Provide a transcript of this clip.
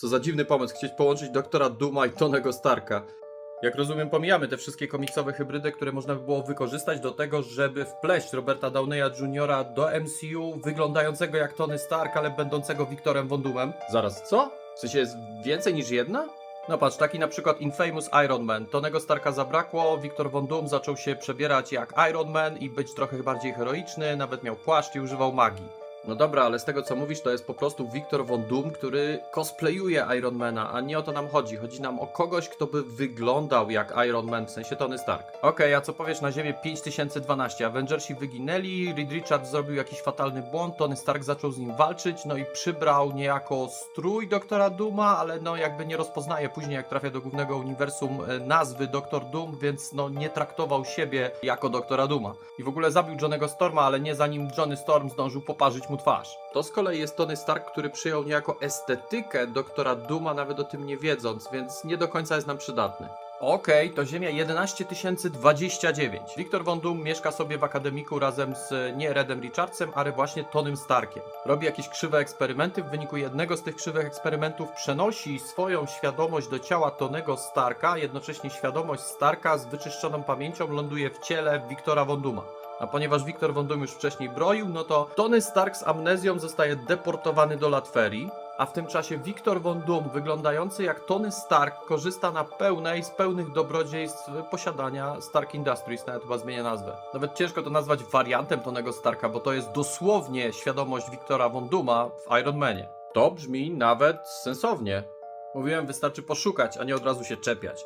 Co za dziwny pomysł, chcieć połączyć doktora Duma i Tonego Starka. Jak rozumiem, pomijamy te wszystkie komiksowe hybrydy, które można by było wykorzystać do tego, żeby wpleść Roberta Downeya Jr. do MCU, wyglądającego jak Tony Stark, ale będącego Wiktorem Von Doomem. Zaraz, co? W sensie jest więcej niż jedna? No patrz, taki na przykład Infamous Iron Man. Tonego Starka zabrakło, Wiktor Von zaczął się przebierać jak Iron Man i być trochę bardziej heroiczny, nawet miał płaszcz i używał magii. No dobra, ale z tego co mówisz, to jest po prostu Wiktor Von Doom, który cosplayuje Ironmana, a nie o to nam chodzi. Chodzi nam o kogoś, kto by wyglądał jak Iron Man, w sensie Tony Stark. Okej, a co powiesz na Ziemię 5012? Avengersi wyginęli, Reed Richards zrobił jakiś fatalny błąd, Tony Stark zaczął z nim walczyć, no i przybrał niejako strój doktora Dooma, ale no jakby nie rozpoznaje później, jak trafia do głównego uniwersum e, nazwy Doktor Doom, więc no nie traktował siebie jako doktora Dooma. I w ogóle zabił Johnego Storma, ale nie zanim Johnny Storm zdążył poparzyć mu twarz. To z kolei jest Tony Stark, który przyjął niejako estetykę doktora Duma, nawet o tym nie wiedząc, więc nie do końca jest nam przydatny. Okej, to Ziemia 11029. Wiktor Von Doom mieszka sobie w akademiku razem z nie Redem Richardsem, ale właśnie Tonym Starkiem. Robi jakieś krzywe eksperymenty, w wyniku jednego z tych krzywych eksperymentów przenosi swoją świadomość do ciała Tonego Starka, jednocześnie świadomość Starka z wyczyszczoną pamięcią ląduje w ciele Wiktora Von. A ponieważ Wiktor Von już wcześniej broił, no to Tony Stark z amnezją zostaje deportowany do Latverii, a w tym czasie Wiktor Von wyglądający jak Tony Stark, korzysta na pełnej z pełnych dobrodziejstw posiadania Stark Industries, nawet chyba zmienia nazwę. Nawet ciężko to nazwać wariantem Tonego Starka, bo to jest dosłownie świadomość Wiktora Von w Iron Manie. To brzmi nawet sensownie. Mówiłem, wystarczy poszukać, a nie od razu się czepiać.